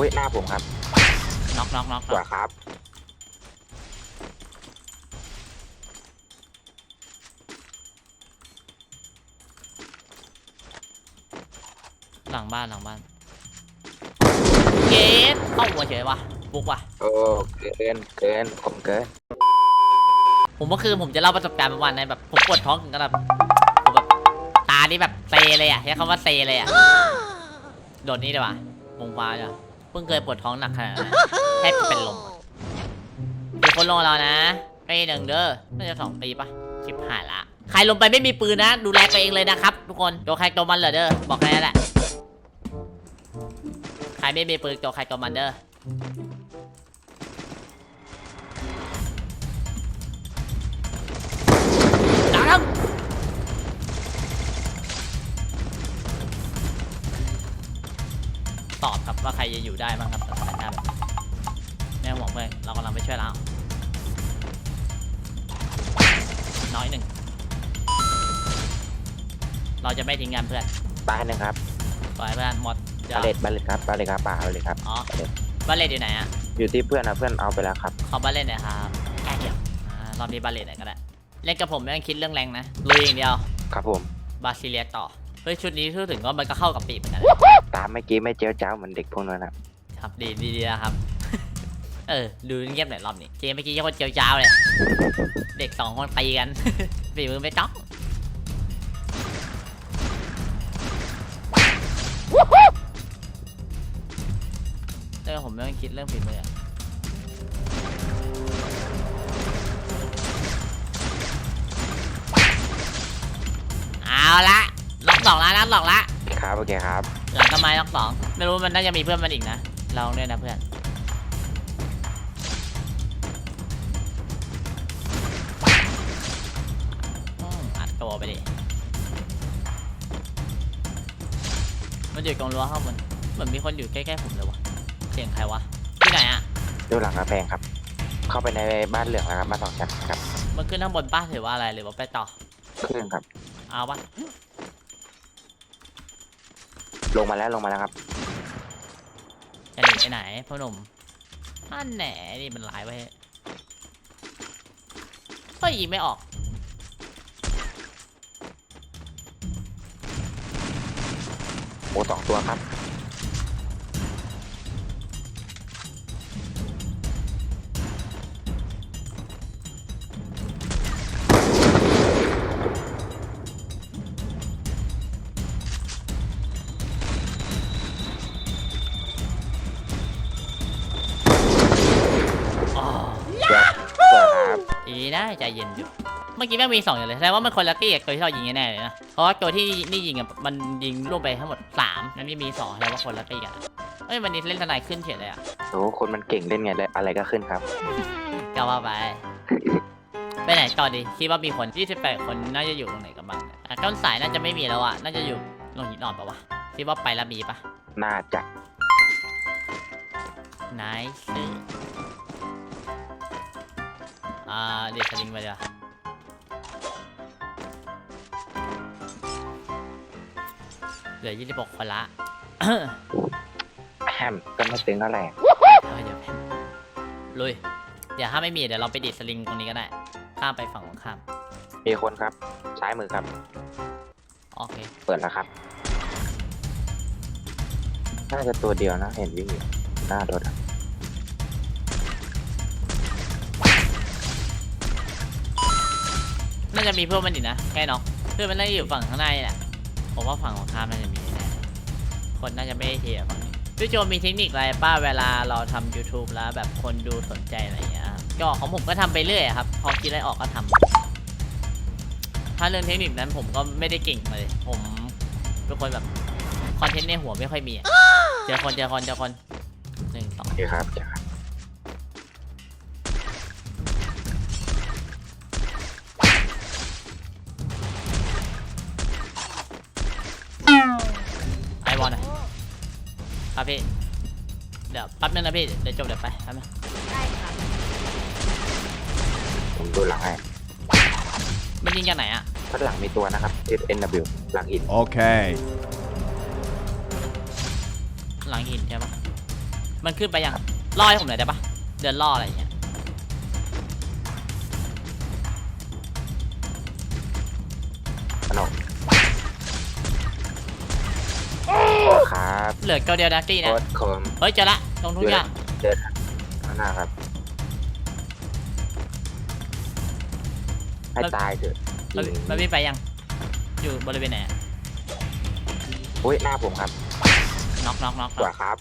อุ้ยหน้าผมครับน็อกน็อกน็อกสวยครับ หลังบ้านหลังบ้านเกตเข้าหัวเฉยวะบุกว่ะ โอ้เกินเกินผมเกินผมเมื่อคืนผมจะเล่าประสบการณ์เมื่อวานในแบบผมปวดท้องถึงกับแบบผมแบบตานี่แบบเซเลยอะใช้คำว่าเซเลยอะ โดดนี่ดีกว่าวงฟ้าจ้ะ เพิ่งเคยปวดท้องหนักขนาดนั้นแทบจะเป็นลมอะมีคนลงกับเรานะปีหนึ่งเด้อน่าจะสองปีปะชิบหายละใครลงไปไม่มีปืนนะ ดูแลตัวเองเลยนะครับ ทุกคนตัวใครตัวมันเหรอเด้อบอกแค่นั้นแหละใครไม่มีปืนตัวใครตัวมันเด้อดัง ครับว่าใครจะอยู่ได้บ้างครับสถานการณ์แบบนี้แม่ห่วงเพื่อนเรากำลังไปช่วยแล้วน้อยหนึ่งเราจะไม่ทิ้งกันเพื่อนตายหนึ่งครับปล่อยให้เพื่อนหมดเดี๋ยวบาเลตบาเลตครับบาเลตครับป่าบาเลตครับ อ๋อบัลเลตอยู่ไหนอะอยู่ที่เพื่อนนะเพื่อนเอาไปแล้วครับ ขอบาเลตหน่อยครับแค่เดียวอ่ารอบนี้บัลเลตหน่อยก็ได้เล่นกับผมไม่ต้องคิดเรื่องแรงนะลุยอย่างเดียว ครับผมบาซิเลียต่อ เฮ้ยชุดนี้พูดถึงก็มันก็เข้ากับปีกเหมือนกันตามเมื่อกี้ไม่เจ้าเจ้าเหมือนเด็กพวกนั้นนะครับครับดีดีดีนะครับ เออดูเงียบหน่อยรอบนี้เกมเมื่อกี้ยังคนเจียวจ้าวเลยเด็กสองคนตีกัน ฝีมือไม่จ้องเออผมไม่ต้องคิดเรื่องฝีมืออะเอาละล็อก สองแล้วล็อกสองละครับโอเคครับหลังต้นไม้ล็อกสองไม่รู้มันน่าจะมีเพื่อนมันอีกนะลองด้วยนะเพื่อนอืมอัดตัวไปดิมันอยู่ตรงรั้วข้างบนเหมือนมีคนอยู่ใกล้ๆผมเลยวะเสียงใครวะที่ไหนอะดูหลังกระแพงครับ เข้าไปในบ้านเหลืองแล้วครับมาสองชั้นครับมันขึ้นข้างบนป้าถือว่าอะไรหรือว่าไปต่อ ขึ้นครับเอาปะ ลงมาแล้วลงมาแล้วครับจะหนีไปไหนพ่อหนุ่มอันแหนนี่มันหลายไว้ยเฮ้ยยิงไม่ออก โอ้สองตัวครับ อีนะใจเย็นอยู่เมื่อกี้แม่งมีสองอย่างเลยแสดงว่ามันคนละตี้กับตัวที่เรายิงแน่ๆเลยนะเพราะว่าตัวที่นี่ยิงอะมันยิงลงไปทั้งหมดสามนั่นนี่มีสองแสดงว่าคนละตี้กันอะเฮ้ยวันนี้เล่นทนายขึ้นเฉยเลยอะโอ้คนมันเก่งเล่นไงเลยอะไรก็ขึ้นครับก็ว่าไปไปไหนต่อดีคิดว่ามีคน 28 คนน่าจะอยู่ตรงไหนกันบ้างเนี่ยอะต้นสายน่าจะไม่มีแล้วอะน่าจะอยู่ลงหินอ่อนปะวะคิดว่าไปแล้วมีปะน่าจะนายซื้อ อ่าเด็กสลิงไปดีกว่าเหลือ26คนละ แฮมก็ไม่ตึงเท่าไหร่เฮ้ยเดี๋ยวแพมลุย เดี๋ยวถ้าไม่มีเดี๋ยวเราไปดิดสลิงตรงนี้ก็ได้ ข้ามไปฝั่งตรงข้าม มีคนครับ ซ้ายมือครับ โอเค เปิดแล้วครับ น่าจะตัวเดียวนะ เห็นวิ่งอยู่หน้ารถอะ น่าจะมีเพื่อนมันอีกนะแค่เนาะเพื่อนมันน่าจะอยู่ฝั่งข้างในแหละผมว่าฝั่งของข้ามน่าจะมีแน่คนน่าจะไม่ได้เทียร์ฝั่งนี้พี่โจมีเทคนิคอะไรป้าเวลาเราทำ YouTube แล้วแบบคนดูสนใจอะไรอย่างเงี้ยก็ของผมก็ทำไปเรื่อยครับ พอคิดอะไรออกก็ทำถ้าเรื่องเทคนิคนั้นผมก็ไม่ได้เก่งเลย ผมเป็นคนแบบคอนเทนต์ในหัวไม่ค่อยมีเจอคนเจอคนเจอคนหนึ่งสองโอเคครับ พี่ เดี๋ยวแป๊บนึงนะพี่ เดี๋ยวจบเดี๋ยวไปแป๊บนึงได้ครับผมดูหลังให้มันยิงจากไหนอะด้านหลังมีตัวนะครับ SNW หลังอิน Okay. หลังหินใช่ปะมันขึ้นไปยังล่อให้ผมหน่อยได้ปะเดินล่ออะไรอย่างเงี้ย ครับเหลือเกาเดียวดักตี้โคนะตรคมเฮ้ยเจอละตรงทุ่งหญ้าเดินข้างหน้าครับ ให้ตายเถอะมันยิงมันวิ่งไปยัง อยู่บริเวณไหนอะอุ้ยหน้าผมครับน็อกน็อกน็อกตัวครับ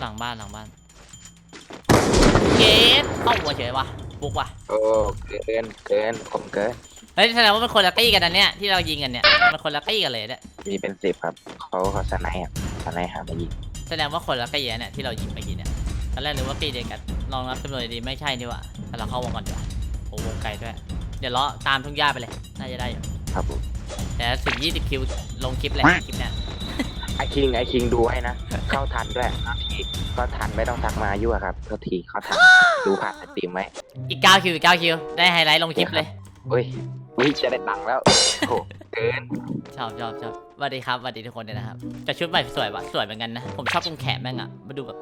หลังบ้านหลังบ้าน เกตเข้าหัวเฉยวะบุกวะโอ้เกินเกินผมเกินเฮ้ยแสดงว่ามันคนละตี้กันนะเนี่ยที่เรายิงกันเนี่ยมันคนละตี้กันเลยเนี่ยมีเป็นสิบครับเขาเขาสไนด์อะสไนด์หามายิงแสดงว่าคนละตี้อะเนี่ยที่เรายิงเมื่อกี้เนี่ยตอนแรกนึกว่าตี้เดียวกันลองนับจำนวนดีๆไม่ใช่นี่หว่าแต่เราเข้าวงก่อนดีกว่าโอ้วงไกลด้วยเดี๋ยวเลาะตามทุ่งหญ้าไปเลยน่าจะได้อยู่ครับผมแต่สิบยี่สิบคิวลงคลิปเลยคลิปเนี้ยไอคิงไอคิงดูให้นะเข้าทันด้วยเข้าทีเข้าทันไม่ต้องทักมายั่วครับเข้าทีเข้าทัน ดูผ่านสตรีมไว้อีกเก้าคิวอีกเก้าคิว ได้ไฮไลท์ลงคลิปเลย อุ้ยอุ้ยจะได้ตังค์แล้วโอ้เกินชอบชอบชอบสวัสดีครับสวัสดีทุกคนด้วยนะครับแต่ชุดใหม่สวยว่ะสวยเหมือนกันนะ ผมชอบตรงแขนแม่งอะมาดูแบบ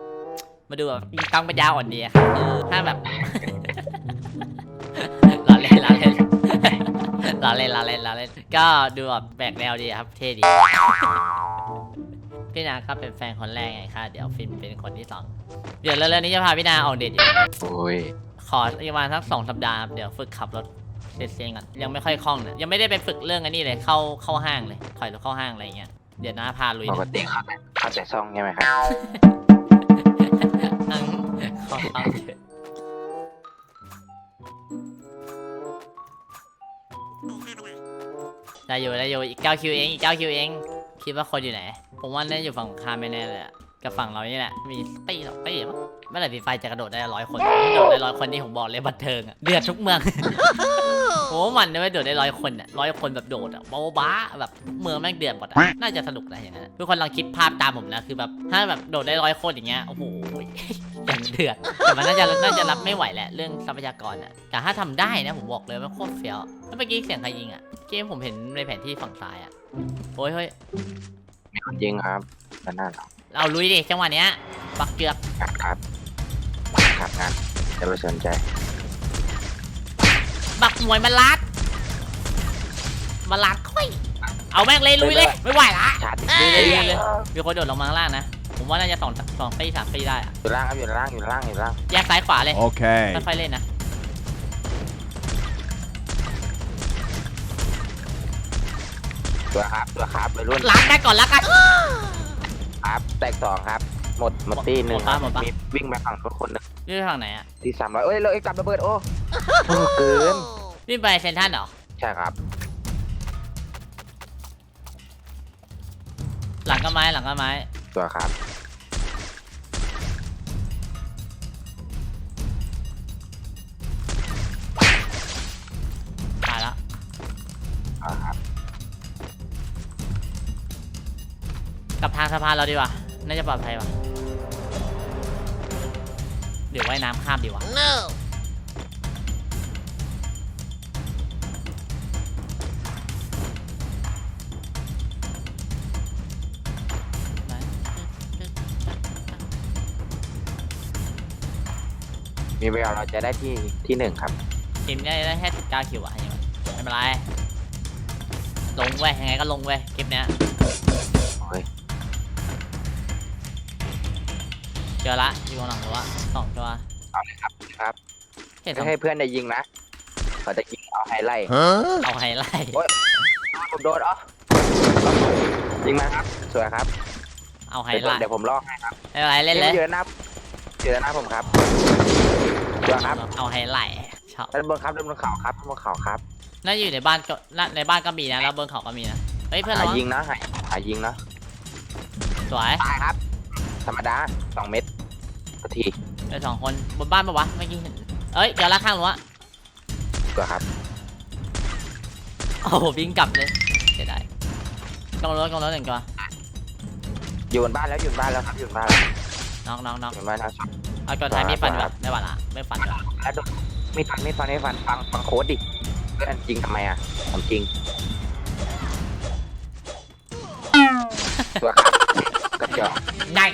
มาดูแบบมีกังปัญญาอ่อนดีอะครับเออถ้าแบบ ล้อเล่นล้อเล่นล้อเล่นล้อเล่นล้อเล่นก็ดูแบบแปลกแนวดีครับ เท่ดี พี่นาก็เป็นแฟนคนแรกไงคะเดี๋ยวฟินเป็นคนที่สองเดี๋ยวเร็วๆนี้จะพาพี่นาออกเดทอยู่โอ้ยขอประมาณสักสองสัปดาห์ครับเดี๋ยวฝึกขับรถเซียนๆก่อนยังไม่ค่อยคล่องนะยังไม่ได้ไปฝึกเรื่องอันนี้เลยเข้าเข้าห้างเลยถอยรถเข้าห้างอะไรอย่างเงี้ยเดี๋ยวน้าพาลุยปนะกติเข้าแต่เข้าแต่ซ่องใช่ไหมครับนั่งเข้าห้างเฉยได้อยู่ได้อยู่อีกเก้าคิวเองอีกเก้าคิวเอง คิดว่าคนอยู่ไหน ผมว่าน่าจะอยู่ฝั่งข้ามไม่แน่เลยอะกับฝั่งเรานี่แหละ มีตีสองตีมั้งเมื่อไหร่ฟีไฟจะกระโดดได้ร้อยคนโดดได้ร้อยคนนี่ผมบอกเลยบันเทิงอะเดือดทุกเมือง โอ้มันเนี่ยไม่โดดได้ร้อยคนอะร้อยคนแบบโดดอะโบ๊ะบ้าแบบเมืองแม่งเดือดหมดอะน่าจะสนุกนะอย่างนั้นอะทุกคนลองคิดภาพตามผมนะคือแบบถ้าแบบโดดได้ร้อยคนอย่างเงี้ยโอ้โหอย่างเดือดแต่มันน่าจะน่าจะรับไม่ไหวแหละเรื่องทรัพยากรอะแต่ถ้าทำได้นะผมบอกเลยว่าโคตรเฟี้ยวแล้วเมื่อกี้เสียงใครยิงอะเกมผมเห็นในแผนที่ฝั่งซ้ายอะโอ้ยเฮ้ย มีคนยิงครับด้านหน้าเราเอาลุยดิจังหวะเนี้ยปักเกือกครับครับครับงั้นจะไปสนใจบักมวยมาลัดมาลัดค่อยเอาแม่งเลยลุยเลยไม่ไหวละชาร์จลุยเลยลุยเลยมีคนโดดลงมาข้างล่างนะผมว่าน่าจะสองสองตีสามตีได้อะอยู่ล่างครับอยู่ล่างอยู่ล่างอยู่ล่างแยกซ้ายขวาเลย Okay. ค่อยๆเล่นนะ ตัวครับตัวครับไปรุ่นล้างได้ก่อนแล้วกัน ครับแตกสองครับ หมดหมดตีหนึ่งหมดปะหมดปะ มีวิ่งไปฝั่งทุกคนหนึงนี่ไปทางไหนอะที่สามร้อยเอ้ยเราเอ้ยกลับระเบิดโอ้โอ้เกินนี่ไปเซนทรันเหรอ ใช่ครับหลังก็ไม้หลังก็ไม้ ตัวครับตายแล้วอ่าครับ กลับทางสะพานเราดีกว่า น่าจะปลอดภัยว่ะเดี๋ยวว่ายน้ำข้ามดีกว่ามีเวลาเราจะได้ที่ที่หนึ่งครับ ทีมนี้ได้แค่สิบเก้าคิวอะยังไงไม่เป็นไร ลงเว้ยยังไงก็ลงเว้ยคลิปเนี้ย จอละอยู่ข้างหลังตัวสองตัวเอาเลยครับครับเห็นสไม่องให้เพื่อนได้ยิงนะเขาจะยิงเอาไฮไลท์ Huh? เอาไฮไลท์ผมโดนอ๋อยิงมาครับสวยครับเอาไฮเดี๋ยวไลท์เดี๋ยวผมลอกให้ครับไม่เป็นไรเล่นเลย เจอหน้าเจอหน้าผมครับสวยครับเอาไฮไลท์ชอบด้านบนครับด้านบนเขาครับด้านบนเขาครับน่าจะอยู่ในบ้านก็น่าในบ้านก็มีนะแล้วบนเขาก็มีนะเฮ้ยเพื่อนหาเรายิงนะหาหายิงนะสวยตายครับ ธรรมดาสองเม็ดนาทีเดี๋ยวสองคนบนบ้านปะวะเมื่อกี้เห็นเอ้ยเดี๋ยวละข้างรั้วตัวครับโอ้โหวิ่งกลับเลยเสียดายกองรถกองรถหนึ่งตัวอยู่บนบ้านแล้วอยู่บนบ้านแล้วครับอยู่บนบ้านแล้วน้องน้องน้องอยู่บนบ้านแล้วครับเอาตัวท้ายมีฟันดีกครัว่าบไม่หวานละไม่ฟันดีกว่าแล้วโดนไม่ฟันไม่ฟันไม่ฟันฟังฟังโค้ดดิเพื่อนจริงทำไมอะทำจริงตัวครับก็จอกได้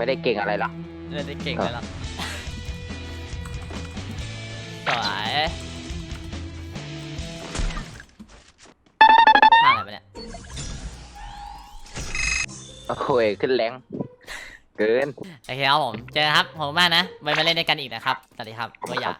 ไม่ได้เก่งอะไรหรอกเล่นได้เก่งเลยหรอกสวยท่าอะไรไปเนี่ย โอ้ยขึ้นแรงเกิน โอเคครับผม เจอกันครับขอบคุณมากนะไว้มาเล่นด้วยกันอีกนะครับ สวัสดีครับก็อยาก